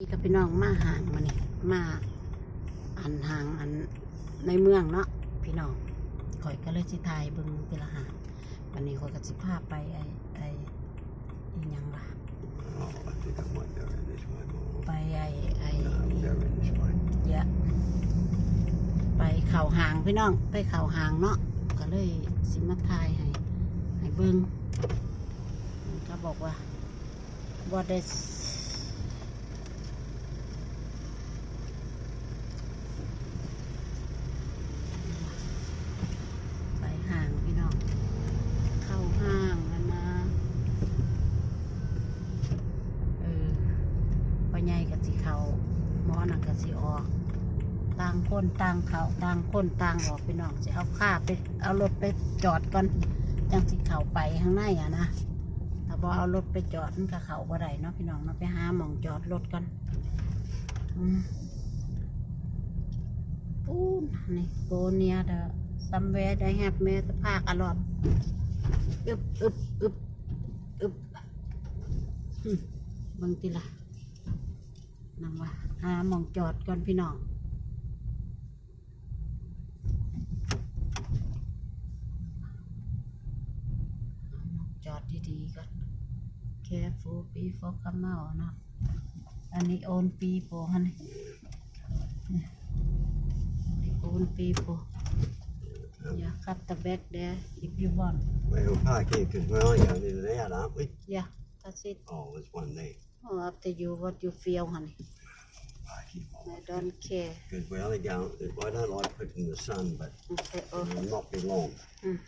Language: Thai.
พี่กับพี่น้องมาห่างมาเนี่ยมาอันห่างอันในเมืองเนาะพี่น้องข่อยก็เลยสิทายเบิ่งทีละห่างวันนี้ข่อยก็สิพาไปไอไออีหยังล่ะไปไอไอเยอะไปเข่าห่างพี่น้องไปเข่าห่างเนาะก็เลยสิมาทายให้ให้เบิ่งก็บอกว่า what is ไปห่างพี่น้อง เข้าห้างแล้วนะ เออพ่อใหญ่กับสิ เขาหมอนั่นกับสิออกต่างคนต่างเขาต่างคนต่างออกพี่น้องสิเอาข้าไปเอารถไปจอดก่อนจังสิเขาไปข้างในอะนะถ้าบอเอารถไปจอดมันก็เขาบ่ได้เนาะพี่น้องเนาไปหาหมองจอดรถกันอืมปูนนี่โกเนียเดอซัมเวร์ได้แฮปเมตภาคอรอบอึบอึบอึบอึบบางทีละ นั่งว่าหาหมองจอดก่อนพี่น้องจอดดีๆก่อน careful before come out นะอันนี้ own people ฮะนี่นี่อันนี้ own people yeah cut the back there if you want We'll park here because we're only going in and out, aren't we? yeah that's it Oh, there's one there. Oh, up to you what you feel honey Park here. I don't care Because we're only go, I don't like putting in the sun, but okay it oh will not be long. mm.